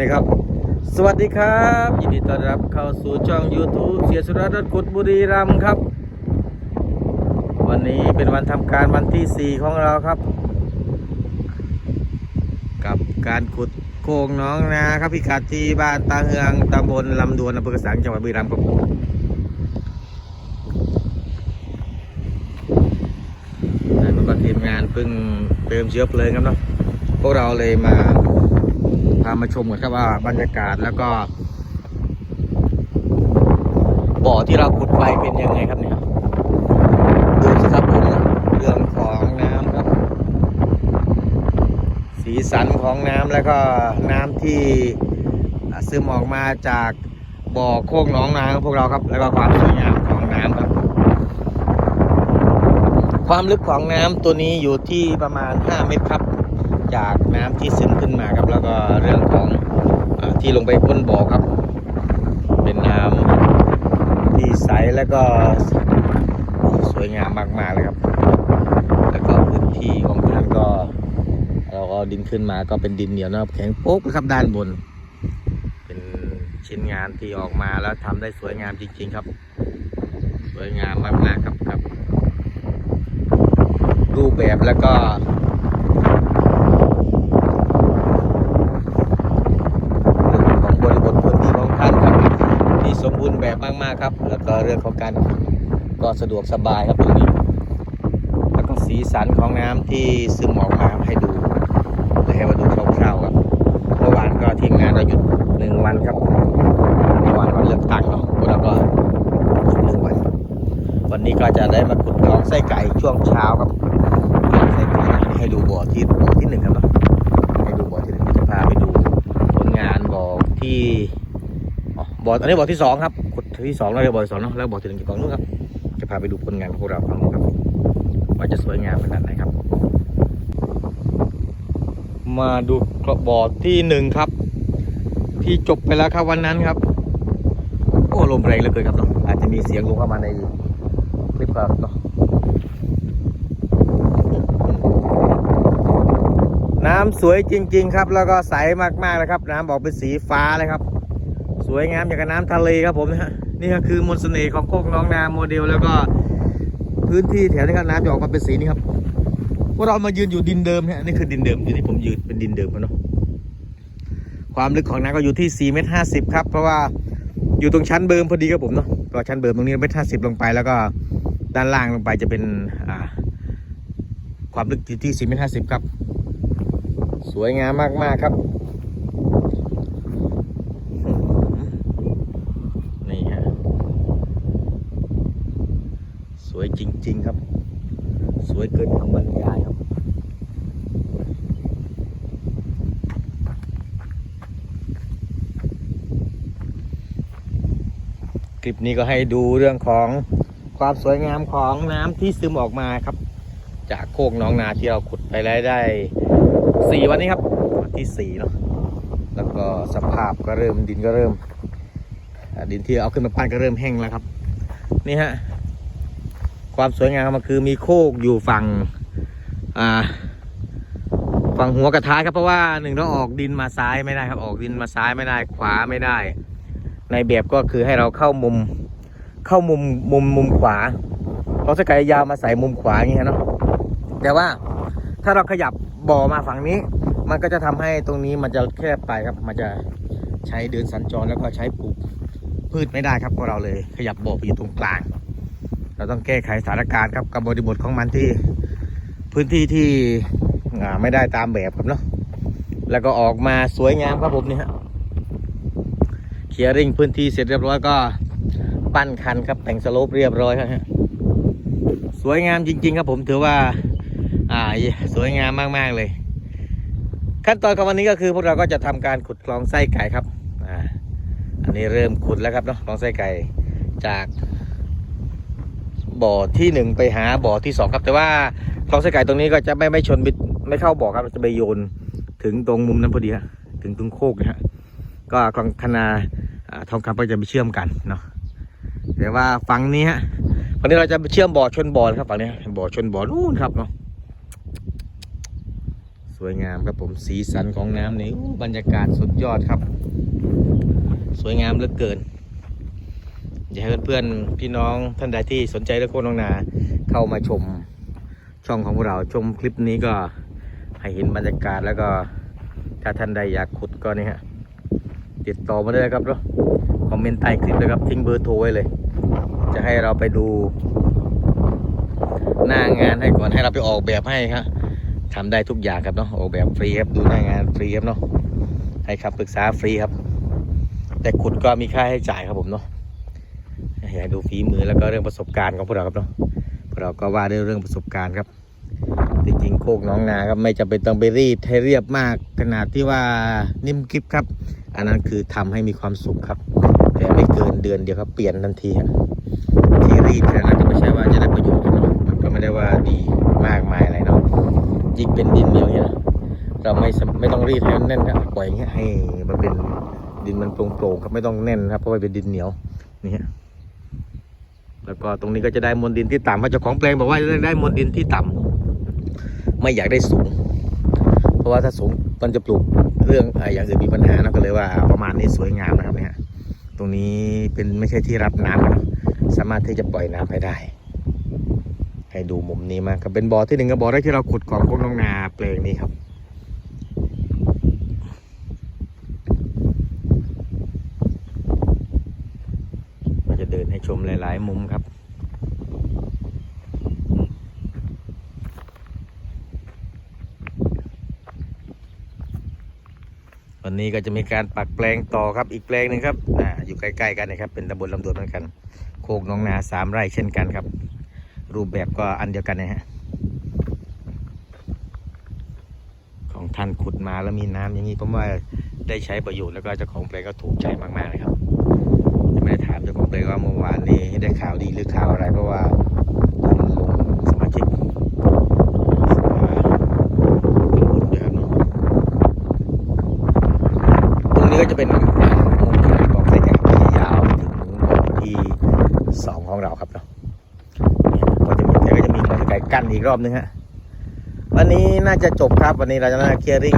นี่ครับ สวัสดีครับยินดีต้อนรับเข้าสู่ช่อง YouTube เสียสุรรัตน์ขุดบุรีรัมย์ครับ วันนี้เป็นวันทำการวันที่ 4 ของเราครับ กับการขุดโค้งน้องนาครับพิกัดที่บ้านตาเฮืองตำบลลำดวนอำเภอกระสังจังหวัดบุรีรัมย์ครับแล้วก็ทีมงานเพิ่งเติมเชื้อเพลิงครับเนาะพวกเราเลยมา พามาชมกันครับว่าบรรยากาศแล้วก็บ่อที่เราขุดไปเป็นยังไงครับเนี่ยดูสิครับผมเรื่องของน้ำครับ สีสันของน้ำแล้วก็น้ำที่ซึมออกมาจากบ่อโคกหนองนาของพวกเราครับ แล้วก็ความสวยงามของน้ำครับ ความลึกของน้ำตัวนี้อยู่ที่ประมาณ 5 เมตรครับ จากน้ำที่ซึมขึ้นมาครับ แล้วก็เรื่องของอที่ลงไปก้นบ่อครับ เป็นน้ำที่ใสแล้วก็สวยงามมากๆเลยครับ แล้วก็พื้นที่ของท่านก็ เราก็ดินขึ้นมาก็เป็นดินเหนียวนะครับแข็งโป๊กนะครับด้านบน เป็นชิ้นงานที่ออกมาแล้วทำได้สวยงามจริง ๆครับ สวยงามมากๆครับครับรูปแบบแล้วก็ ของบริบทพื้นที่ของท่านครับที่สม บูรณ์แบบมากๆครับ แล้วก็เรื่องของการก็สะดวกสบายครับตรงนี้แล้วก็สีสันของน้ำที่ซึมออกมาให้ดูให้มาดูคร่าวๆครับเมื่อวานก็ทีมงานเราหยุดหนึ่งวันครับเมื่อวานวันเลือกตั้งเนาะพวกเราก็หยุดหนึ่งวัน วันนี้ก็จะได้มาขุดคลองไส้ไก่ช่วงเช้าครับไส้ไก่ให้ดูบ่อที่บ่อที่หนึ่งครับเนาะให้ดูบ่อที่หนึ่งจะพาไปดูผลงานบ่อที่อ๋อบ่ออันนี้บ่อที่สองครับ ที่สองแล้วเรียกบ่อที่สองเนาะแล้วบอที่หนึ่งอยู่ฝั่งนู้นครับ จะพาไปดูผลงานของพวกเราฝั่งนู้นครับว่าจะสวยงามขนาดไหนครับ มาดูกระบ่อที่หนึ่งครับ ที่จบไปแล้วครับวันนั้นครับโอ้ลมแรงเหลือเกินครับเนาะอาจจะมีเสียงลงเข้ามาในคลิปครับเนาะน้ำสวยจริง ๆ ครับ แล้วก็ใสมากๆเลยครับ น้ำออกเป็นสีฟ้าเลยครับ สวยงามอย่างกับน้ำทะเลครับผมนะฮะ นี่ก็คือมนต์เสน่ห์ของโคกน้องนาโมเดล แล้วก็พื้นที่แถวนี้ครับน้ำจะออกมาเป็นสีนี้ครับพวกเรามายืนอยู่ดินเดิมเนี่ยนี่คือดินเดิมอยู่ที่ผมยืนเป็นดินเดิมครับเนาะความลึกของน้ำก็อยู่ที่4เมตร50ครับเพราะว่าอยู่ตรงชั้นเบิร์มพอดีครับผมเนาะก็ชั้นเบิร์มตรงนี้เมตรห้าสิบลงไปแล้วก็ด้านล่างลงไปจะเป็นความลึกอยู่ที่4เมตรห้าสิบครับ สวยงามมากๆครับ นี่ฮะส วยจริง ๆ ครับ สวยเกินคำบรรยายครับคลิปนี้ก็ให้ดูเรื่องของความสวยงามของน้ำที่ซึมออกมาครับ จากโคกน้องนาที่เราขุดไปแล้วได้สี่วันนี้ครับวันที่สี่เนาะแล้วก็สภาพก็เริ่มดินก็เริ่ม ดินที่เอาขึ้นมาปั้นก็เริ่มแห้งแล้วครับ นี่ฮะ ความสวยงามมันคือมีโคกอยู่ฝั่งอ่าฝั่งหัวกระท้ายครับเพราะว่าหนึ่งเราออกดินมาซ้ายไม่ได้ครับ ออกดินมาซ้ายไม่ได้ ขวาไม่ได้ ในแบบก็คือให้เราเข้ามุมเข้ามุมมุมมุมขวาเราสกายยาวมาใส่มุมขวาอย่างเงี้ยเนาะแต่ว่าถ้าเราขยับบ่อมาฝั่งนี้ มันก็จะทำให้ตรงนี้มันจะแคบไปครับ มันจะใช้เดินสัญจรแล้วก็ใช้ปลูกพืชไม่ได้ครับพราะเราเลย ขยับบ่อไปอยู่ตรงกลาง เราต้องแก้ไขสถานการณ์ครับกับบริบทของมันที่ พื้นที่ที่ไม่ได้ตามแบบครับเนาะแล้วก็ออกมาสวยงามครับผมนี่ฮะเคลียร์ริงพื้นที่เสร็จเรียบร้อยก็ปั้นคันครับแต่งสโลปเรียบร้อยครับฮะสวยงามจริง ๆ ครับผมถือว่า อ่าสวยงามมาก ๆ เลย ขั้นตอนของวันนี้ก็คือพวกเราก็จะทำการขุดคลองไส้ไก่ครับอ่าอันนี้เริ่มขุดแล้วครับเนาะคลองไส้ไก่จาก บ่อที่หนึ่งไปหาบ่อที่สองครับ แต่ว่าคลองไส้ไก่ตรงนี้ก็จะไม่ไม่ชนบิดไม่เข้าบ่อครับจะไปโยนถึงตรงมุมนั้นพอดีฮะถึงตรงโคกนะฮะก็คลองคณาอทองคำก็จะไปเชื่อมกันเนาะแต่ว่าฝั่งนี้ฮะฝั่งนี้เราจะไปเชื่อมบ่อชนบ่อครับฝั่งนี้บ่อชนบ่อนู่นครับเนาะสวยงามครับผมสีสันของน้ำนี่บรรยากาศสุดยอดครับ สวยงามเหลือเกิน อยากให้เพื่อนๆพี่น้องท่านใดที่สนใจเรื่องโคน้องนาเข้ามาชมช่องของพวกเราชมคลิปนี้ก็ให้เห็นบรรยากาศแล้วก็ถ้าท่านใดอยากขุดก็นี่ฮะติดต่อมาได้ครับเนาะคอมเมนต์ใต้คลิปเลยครับทิ้งเบอร์โทรไว้เลย จะให้เราไปดูหน้างานให้ก่อนให้เราไปออกแบบให้ครับทำได้ทุกอย่างครับเนาะออกแบบฟรีครับดูหน้างานฟรีครับเนาะให้คำปรึกษาฟรีครับ แต่ขุดก็มีค่าให้จ่ายครับผมเนาะ อยากดูฝีมือแล้วก็เรื่องประสบการณ์ของพวกเราครับเนาะพวกเราก็ว่าด้วยเรื่องประสบการณ์ครับจริงๆโคกน้องนาครับไม่จำเป็นต้องไปรีดให้เรียบมาก ขนาดที่ว่านิ่มกริบครับ อันนั้นคือทำให้มีความสุขครับ แต่ไม่เกินเดือนเดียวครับเปลี่ยนทันทีครับที่รีดแค่นั้นก็ไม่ใช่ว่าจะได้ประโยชน์เนาะมันก็ไม่ได้ว่าดีมากมายอะไรเนาะยิ่งเป็นดินเหนียวเนี่ยเราไม่ไม่ต้องรีดให้มันแน่นครับปล่อยเงี้ยให้มันเป็นดินมันโปร่งๆครับไม่ต้องแน่นครับเพราะว่าเป็นดินเหนียวนี่ฮะ แล้วก็ตรงนี้ก็จะได้มวลดินที่ต่ำเพราะเจ้าของแปลงบอกว่าจะได้มวลดินที่ต่ำไม่อยากได้สูง เพราะว่าถ้าสูงมันจะปลูกเรื่องอะไรอย่างอื่นมีปัญหานะก็เลยว่าประมาณนี้สวยงามนะครับเนี่ยตรงนี้เป็นไม่ใช่ที่รับน้ำสามารถที่จะปล่อยน้ำไปได้ ให้ดูมุมนี้มากครับเป็นบ่อที่หนึ่งกับบ่อแรกที่เราขุดของพวกน้องนาเปลงนี้ครับ เราจะเดินให้ ชมหลาย ๆ มุมครับ วันนี้ก็จะมีการปักแปลงต่อครับอีกแปลงหนึ่งครับออยู่ใกล้ ๆ กันนะครับ เป็นตำบลลำดวนเหมือนกัน โคกน้องนาสามไร่เช่นกันครับ รูปแบบก็อันเดียวกันนะฮะของท่านขุดมาแล้วมีน้ำอย่างนี้ผมว่าได้ใช้ประโยชน์แล้วก็เจ้าของแปลงก็ถูกใจมากๆเลยครับยังไม่ได้ถาม เลงว่าเมื่อวานนี้ได้ข่าวดีหรือข่าวอะไรเพราะว่าท่านลงสมาชิกสภาตำบลด้วยครับเนาะตรงนี้ก็จะเป็นบอกใส่แข่งที่ยาวถึงบ่อที่สองของเราครับเนาะก็จะมีแต่ก็จะมีบ่อไก่กั้นอีกรอบนึงฮะวันนี้น่าจะจบครับวันนี้เราจะน่าเคลียร์ริ่ง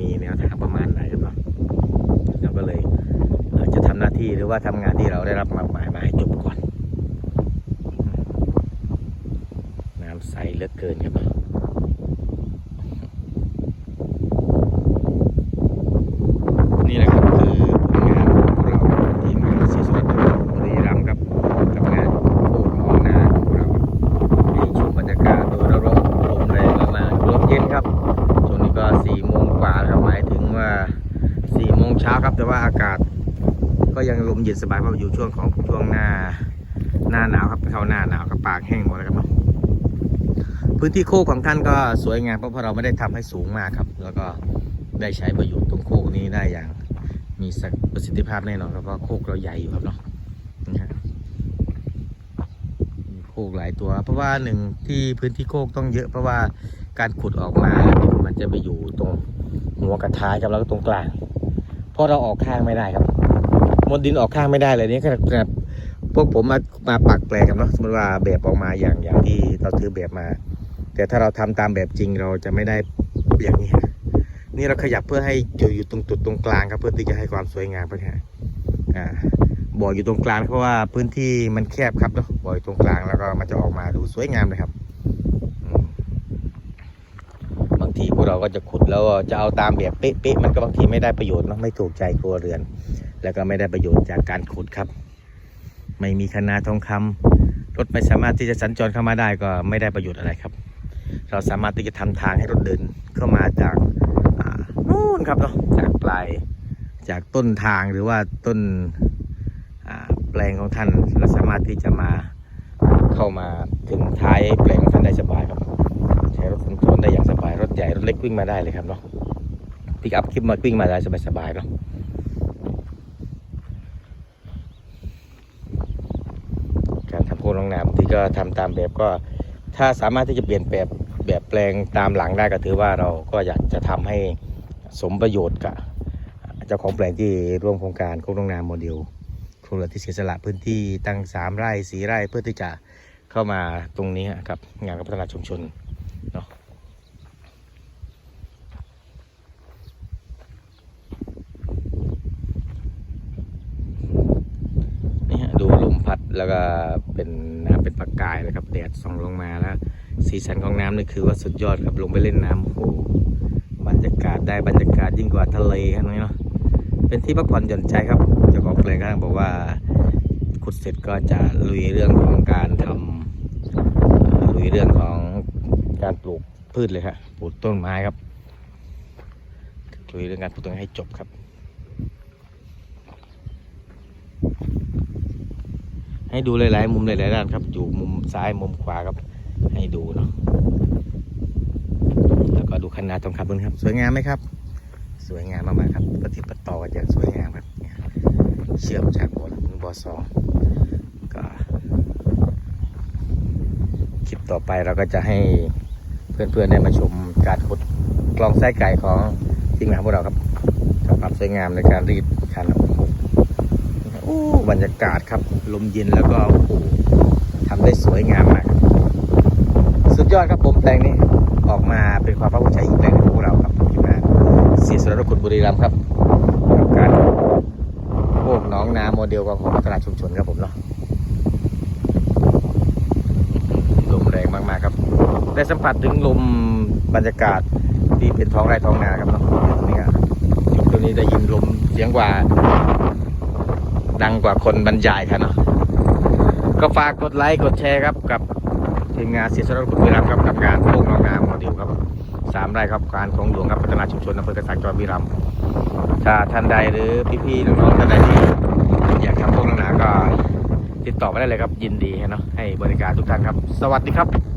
มีแนวทางประมาณไหนครับเนาะเราก็เลยจะทำหน้าที่หรือว่าทำงานที่เราได้รับมอบหมายมาให้จบก่อน น้ำใสเหลือเกินครับ นี่แหละครับคือผลงานของเราทีมงานสีสวัสดิ์บุรีรัมย์ครับกับงานโคกหนองนาของเราให้ชมบรรยากาศโดยรอบๆลมแรงมากๆลมเย็นครับช่วงนี้ก็สี่โมงกว่าแล้วครับหมายถึงว่า สี่โมงเช้าครับแต่ว่าอากาศก็ยังลม เย็นสบายเพราะอยู่ช่วงของช่วงหน้าหน้าหนาวครับเข้าหน้าหนาวกับปากแห้งหมดแล้วครับพื้นที่โคกของท่านก็สวยงามเพราะเราไม่ได้ทำให้สูงมากครับ แล้วก็ได้ใช้ประโยชน์ตรงโคกนี้ได้อย่าง มีศัดประสิทธิภาพแน่นอนครับเพราะโคกเราใหญ่อยู่ครับเนาะนี่ฮะโคกหลายตัว เพราะว่าหนึ่งที่พื้นที่โคกต้องเยอะ เพราะว่าการขุดออกมา มันจะไปอยู่ตรงหัวกระท้ายครับแล้วก็ตรงกลางเพราะเราออกข้างไม่ได้ครับ มวลดินออกข้างไม่ได้เลยนี่ขนาดขนาดพวกผมมามาปักแปลงครับเนาะสมมติว่าแบบออกมาอย่างอย่างที่เราถือแบบมา แต่ถ้าเราทำตามแบบจริงเราจะไม่ได้อย่างนี้นี่เราขยับเพื่อให้อยู่อยู่ตรงจุดตรงกลางครับเพื่อที่จะให้ความสวยงามเพื่อนฮะอ่าบ่ออยู่ตรงกลางเพราะว่าพื้นที่มันแคบครับเนาะบ่ออยู่ตรงกลางแล้วก็มันจะออกมาดูสวยงามเลยครับบางทีพวกเราก็จะขุดแล้วจะเอาตามแบบเป๊ะๆมันก็บางทีไม่ได้ประโยชน์เนาะไม่ถูกใจครัวเรือน แล้วก็ไม่ได้ประโยชน์จากการขุดครับ ไม่มีคณาทองคำรถไม่สามารถที่จะสัญจรเข้ามาได้ก็ไม่ได้ประโยชน์อะไรครับ เราสามารถที่จะทำทางให้รถเดินเข้ามาจากนู่นครับเนาะจากปลายจากต้นทางหรือว่าต้นแปลงของท่านเราสามารถที่จะมาเข้ามาถึงท้ายแปลงของท่านได้สบายครับ ใช้รถสัญจรได้อย่างสบายรถใหญ่รถเล็กวิ่งมาได้เลยครับเนาะปิกอัพคลิปมาวิ่งมาได้สบายๆเนาะ การทำโพลงน้ำที่ก็ทำตามแบบก็ ถ้าสามารถที่จะเปลี่ยนแบบแบบแปลงตามหลังได้ก็ถือว่าเราก็อยากจะทำให้สมประโยชน์กับเจ้าของแปลงที่ร่วมโครงการโคกน้องนาโมเดลครัวเรือนที่เสียสละพื้นที่ตั้งสามไร่สีไร่เพื่อที่จะเข้ามาตรงนี้ครับงานพัฒนาชุมชนเนาะนี่ฮะดูลมพัด แล้วก็เป็นน้ำเป็นประกายเลยครับแดดส่องลงมาแล้ว สีสันของน้ำนี่คือว่าสุดยอดครับลงไปเล่นน้ำโอ้โหบรรยากาศได้บรรยากาศยิ่งกว่าทะเลครับนี่เนาะเป็นที่พักผ่อนหย่อนใจครับเจ้าของเพลงก็บอกว่าขุดเสร็จก็จะลุยเรื่องของการทำอ่าลุยเรื่องของการปลูกพืชเลยครับปลูกต้นไม้ครับลุยเรื่องการปลูกต้นไม้ให้จบครับ ให้ดูหลายๆ มุมหลายๆด้านครับ อยู่มุมซ้ายมุมขวาครับ ให้ดูเนาะแล้วก็ดูคันนาทองคำด้วยครับ สวยงามไหมครับ สวยงามมากๆครับปฏิดปะต่อกันอย่างสวยงามครับเนี่ยเชื่อมจากบนถึงบสองก็คลิปต่อไปเราก็จะให้เพื่อนๆได้มาชมการขุดกลองไส้ไก่ของทีมงานพวกเราครับกับความสวยงามในการรีดคันครับโอ้บรรยากาศครับ ลมเย็นแล้วก็โอ้โหทำได้สวยงามมาก สุดยอดครับผมแปลงนี้ ออกมาเป็นความภาคภูมิใจอีกแปลงหนึงของพวกเราครับที่มาเสียสระคุณบุรีรัมย์ครับกับการโคกน้องนาโมเดลของของพัฒนาชุมชนครับผมเนาะลมแรงมากๆครับ ได้สัมผัสถึงลมบรรยากาศที่เป็นท้องไร่ท้องนาครับเนาะตรงนี้ครับจุดตรงนี้ได้ยินลมเสียงกว่า ดังกว่าคนบรรยายครับเนาะก็ฝากกดไลค์กดแชร์ครับกับทีมงานเสียสละคุณวิรัมครับกับงานโคกน้องนาโมเดลครับสามไร่ครับการของหลวงครับพัฒนาชุมชนอำเภอกระสังจังหวัดบุรีรัมย์ถ้าท่านใดหรือพี่ๆน้องๆท่านใดที่อยากทำโคกน้องนาก็ติดต่อมาได้เลยครับยินดีเนาะให้บริการทุกท่านครับ สวัสดีครับ